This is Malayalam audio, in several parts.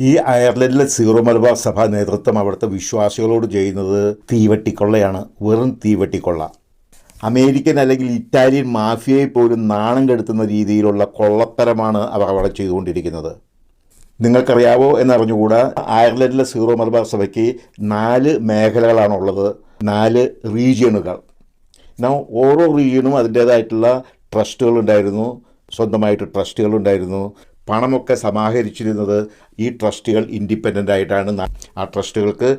ഈ അയർലൻഡിലെ സീറോ മലബാർ സഭ നേതൃത്വം അവിടുത്തെ വിശ്വാസികളോട് ചെയ്യുന്നത് തീവട്ടിക്കൊള്ളയാണ് വെറും തീവട്ടിക്കൊള്ള. അമേരിക്കൻ അല്ലെങ്കിൽ ഇറ്റാലിയൻ മാഫിയയെ പോലും നാണം കെടുത്തുന്ന രീതിയിലുള്ള കൊള്ളത്തരമാണ് അവർ അവിടെ ചെയ്തുകൊണ്ടിരിക്കുന്നത്. നിങ്ങൾക്കറിയാവോ എന്നറിഞ്ഞുകൂടാ അയർലൻഡിലെ സീറോ മലബാർ സഭയ്ക്ക് നാല് മേഖലകളാണുള്ളത് നാല് റീജിയണുകൾ. എന്നാൽ ഓരോ റീജിയണും അതിന്റേതായിട്ടുള്ള ട്രസ്റ്റുകളുണ്ടായിരുന്നു സ്വന്തമായിട്ട് ട്രസ്റ്റുകളുണ്ടായിരുന്നു. പണമൊക്കെ സമാഹരിച്ചിരുന്നത് ഈ ട്രസ്റ്റുകൾ ഇൻഡിപെൻഡന്റ് ആയിട്ടാണ്. ആ ട്രസ്റ്റുകൾക്ക്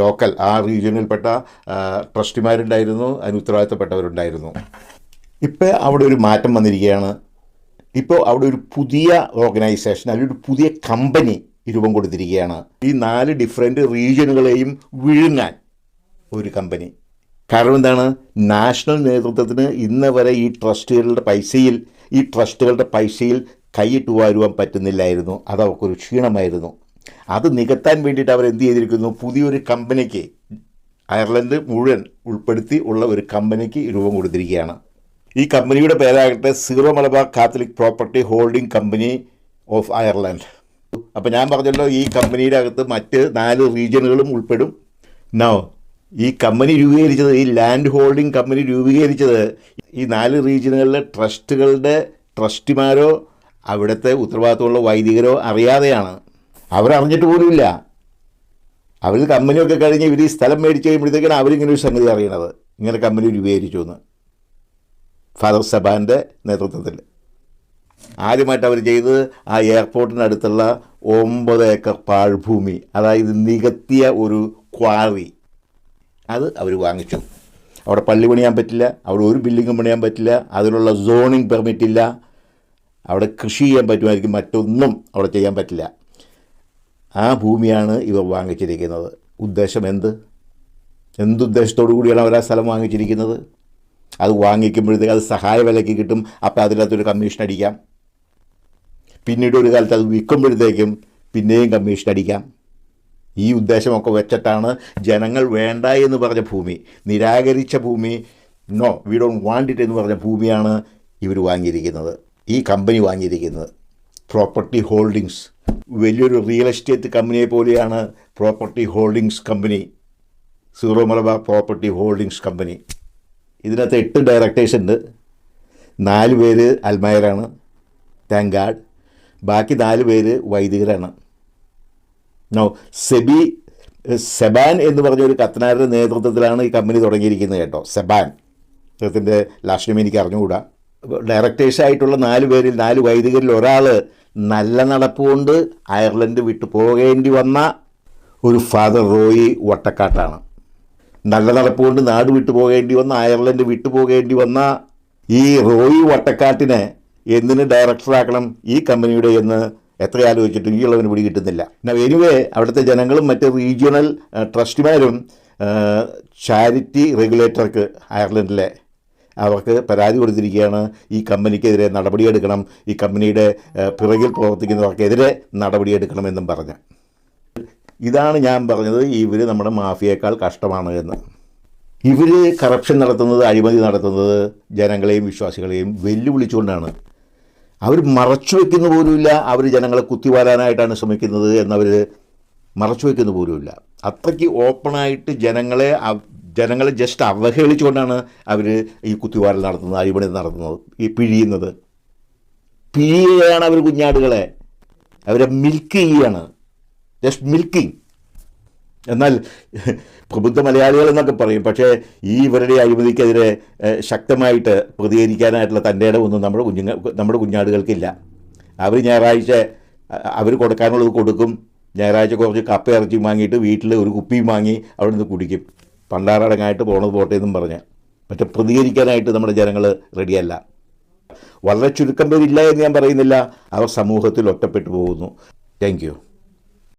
ലോക്കൽ ആ റീജിയനിൽപ്പെട്ട ട്രസ്റ്റിമാരുണ്ടായിരുന്നു അതിന് ഉത്തരവാദിത്തപ്പെട്ടവരുണ്ടായിരുന്നു. ഇപ്പോൾ അവിടെ ഒരു മാറ്റം വന്നിരിക്കുകയാണ്. ഇപ്പോൾ അവിടെ ഒരു പുതിയ ഓർഗനൈസേഷൻ അല്ലെങ്കിൽ ഒരു പുതിയ കമ്പനി രൂപം കൊടുത്തിരിക്കുകയാണ്. ഈ നാല് ഡിഫറെന്റ് റീജിയനുകളെയും വിഴുങ്ങാൻ ഒരു കമ്പനി. കാരണം എന്താണ്? നാഷണൽ നേതൃത്വത്തിന് ഇന്ന് വരെ ഈ ട്രസ്റ്റുകളുടെ പൈസയിൽ ഈ ട്രസ്റ്റുകളുടെ പൈസയിൽ കൈയിട്ട് വാരുവാൻ പറ്റുന്നില്ലായിരുന്നു. അത് അവർക്കൊരു ക്ഷീണമായിരുന്നു. അത് നികത്താൻ വേണ്ടിയിട്ട് അവർ എന്ത് ചെയ്തിരിക്കുന്നു? പുതിയൊരു കമ്പനിക്ക് അയർലൻഡ് മുഴുവൻ ഉൾപ്പെടുത്തി ഉള്ള ഒരു കമ്പനിക്ക് രൂപം കൊടുത്തിരിക്കുകയാണ്. ഈ കമ്പനിയുടെ പേരാകട്ടെ Syro Malabar Catholic property holding company of Ireland. അപ്പോൾ ഞാൻ പറഞ്ഞല്ലോ ഈ കമ്പനിയുടെ അകത്ത് മറ്റ് നാല് റീജിയനുകളും ഉൾപ്പെടും. നോ ഈ കമ്പനി രൂപീകരിച്ചത് ഈ ലാൻഡ് ഹോൾഡിംഗ് കമ്പനി രൂപീകരിച്ചത് ഈ നാല് റീജിയനുകളിലെ ട്രസ്റ്റുകളുടെ ട്രസ്റ്റിമാരോ അവിടുത്തെ ഉത്തരവാദിത്തമുള്ള വൈദികരോ അറിയാതെയാണ്. അവരറിഞ്ഞിട്ട് പോലുമില്ല അവർ കമ്പനിയൊക്കെ കഴിഞ്ഞ് ഇവർ ഈ സ്ഥലം മേടിച്ച് കഴിയുമ്പോഴത്തേക്കാണ് അവരിങ്ങനെ ഒരു സംഗതി അറിയണത്. ഇങ്ങനെ കമ്പനി രൂപീകരിച്ചു എന്ന് ഫാദർ സബാന്റെ നേതൃത്വത്തിൽ. ആദ്യമായിട്ട് അവർ ചെയ്തത് ആ എയർപോർട്ടിനടുത്തുള്ള ഒമ്പത് ഏക്കർ പാഴ്ഭൂമി അതായത് നികത്തിയ ഒരു ക്വാറി. അത് അവർ വാങ്ങിച്ചു. അവിടെ പള്ളി പണിയാൻ പറ്റില്ല അവിടെ ഒരു ബിൽഡിങ്ങും പണിയാൻ പറ്റില്ല അതിലുള്ള സോണിങ് പെർമിറ്റ് ഇല്ല അവിടെ കൃഷി ചെയ്യാൻ പറ്റുമായിരിക്കും. മറ്റൊന്നും അവിടെ ചെയ്യാൻ പറ്റില്ല. ആ ഭൂമിയാണ് ഇവർ വാങ്ങിച്ചിരിക്കുന്നത്. ഉദ്ദേശം എന്ത്? എന്തുദ്ദേശത്തോടു കൂടിയാണ് അവർ ആ സ്ഥലം വാങ്ങിച്ചിരിക്കുന്നത്? അത് വാങ്ങിക്കുമ്പോഴത്തേക്ക് അത് സഹായ വിലയ്ക്ക് കിട്ടും. അപ്പോൾ അതിനകത്തൊരു കമ്മീഷൻ അടിക്കാം. പിന്നീട് ഒരു കാലത്ത് അത് വിൽക്കുമ്പോഴത്തേക്കും പിന്നെയും കമ്മീഷൻ അടിക്കാം. ഈ ഉദ്ദേശമൊക്കെ വെച്ചിട്ടാണ് ജനങ്ങൾ വേണ്ട എന്ന് പറഞ്ഞ ഭൂമി നിരാകരിച്ച ഭൂമി no we don't want it എന്ന് പറഞ്ഞ ഭൂമിയാണ് ഇവർ വാങ്ങിയിരിക്കുന്നത്. ഈ കമ്പനി വാങ്ങിയിരിക്കുന്നത്. പ്രോപ്പർട്ടി ഹോൾഡിങ്സ് വലിയൊരു റിയൽ എസ്റ്റേറ്റ് കമ്പനിയെ പോലെയാണ് property holdings company Syro Malabar property holdings company ഇതിനകത്ത് എട്ട് ഡയറക്ടേഴ്സ് ഉണ്ട്. നാല് പേര് അൽമയറാണ് താങ്ക് ഗാഡ് ബാക്കി നാല് പേര് വൈദികരാണ്. നോ സെബി സെബാൻ എന്ന് പറഞ്ഞ ഒരു കത്തനാരുടെ നേതൃത്വത്തിലാണ് ഈ കമ്പനി തുടങ്ങിയിരിക്കുന്നത് കേട്ടോ. സെബാൻ അദ്ദേഹത്തിന്റെ ലാസ്റ്റ് നെയിം എനിക്ക് അറിഞ്ഞുകൂടാ. ഡയറക്ടേഴ്സ് ആയിട്ടുള്ള നാല് പേരിൽ നാല് വൈദികരിൽ ഒരാൾ നല്ല നടപ്പുകൊണ്ട് അയർലൻഡ് വിട്ടു പോകേണ്ടി വന്ന ഒരു ഫാദർ റോയി വട്ടക്കാട്ടാണ്. നല്ല നടപ്പുകൊണ്ട് നാട് വിട്ടു പോകേണ്ടി വന്ന അയർലൻഡ് വിട്ടു പോകേണ്ടി വന്ന ഈ റോയി വട്ടക്കാട്ടിനെ എന്തിന് ഡയറക്ടറാക്കണം ഈ കമ്പനിയുടെ എന്ന് എത്ര ആലോചിച്ചിട്ടും ഈ ഉള്ളവന് പിടി കിട്ടുന്നില്ല. എനിവേ അവിടുത്തെ ജനങ്ങളും മറ്റ് റീജിയണൽ ട്രസ്റ്റിമാരും ചാരിറ്റി റെഗുലേറ്റർക്ക് അയർലൻഡിലെ അവർക്ക് പരാതി കൊടുത്തിരിക്കുകയാണ്. ഈ കമ്പനിക്കെതിരെ നടപടിയെടുക്കണം. ഈ കമ്പനിയുടെ പിറകിൽ പ്രവർത്തിക്കുന്നവർക്കെതിരെ നടപടിയെടുക്കണമെന്നും പറഞ്ഞ്. ഇതാണ് ഞാൻ പറഞ്ഞത്. ഇവർ നമ്മുടെ മാഫിയേക്കാൾ കഷ്ടമാണ് എന്ന്. ഇവർ കറപ്ഷൻ നടത്തുന്നത് അഴിമതി നടത്തുന്നത് ജനങ്ങളെയും വിശ്വാസികളെയും വെല്ലുവിളിച്ചുകൊണ്ടാണ്. അവർ മറച്ചു വയ്ക്കുന്ന പോലുമില്ല. അവർ ജനങ്ങളെ കുത്തിവാരാനായിട്ടാണ് ശ്രമിക്കുന്നത് എന്നവർ മറച്ചു വയ്ക്കുന്ന പോലുമില്ല. അത്രയ്ക്ക് ഓപ്പണായിട്ട് ജനങ്ങളെ ജനങ്ങളെ ജസ്റ്റ് അവഹേളിച്ചുകൊണ്ടാണ് അവർ ഈ കുത്തിവാരൽ നടത്തുന്നത് അഴിമണി നടത്തുന്നത് ഈ പിഴിയുന്നത്. പിഴിയുകയാണ് അവർ കുഞ്ഞാടുകളെ. അവരെ മിൽക്ക് ചെയ്യുകയാണ്. ജസ്റ്റ് മിൽക്കിങ് എന്നാൽ പ്രബുദ്ധ മലയാളികൾ എന്നൊക്കെ പറയും പക്ഷേ ഈ ഇവരുടെ അഴിമതിക്കെതിരെ ശക്തമായിട്ട് പ്രതികരിക്കാനായിട്ടുള്ള തന്റെ ഇടമൊന്നും നമ്മുടെ കുഞ്ഞുങ്ങൾ നമ്മുടെ കുഞ്ഞാടുകൾക്കില്ല. അവർ ഞായറാഴ്ച അവർ കൊടുക്കാനുള്ളത് കൊടുക്കും. ഞായറാഴ്ച കുറച്ച് കപ്പ ഇറച്ചി വാങ്ങിയിട്ട് വീട്ടിൽ ഒരു കുപ്പിയും വാങ്ങി അവിടെ നിന്ന് കുടിക്കും. പണ്ടാറടങ്ങായിട്ട് പോണത് പോട്ടെ എന്നും പറഞ്ഞ്. മറ്റേ പ്രതികരിക്കാനായിട്ട് നമ്മുടെ ജനങ്ങൾ റെഡിയല്ല. വളരെ ചുരുക്കം പേരില്ല എന്ന് ഞാൻ പറയുന്നില്ല. അവർ സമൂഹത്തിൽ ഒറ്റപ്പെട്ടു പോകുന്നു. താങ്ക്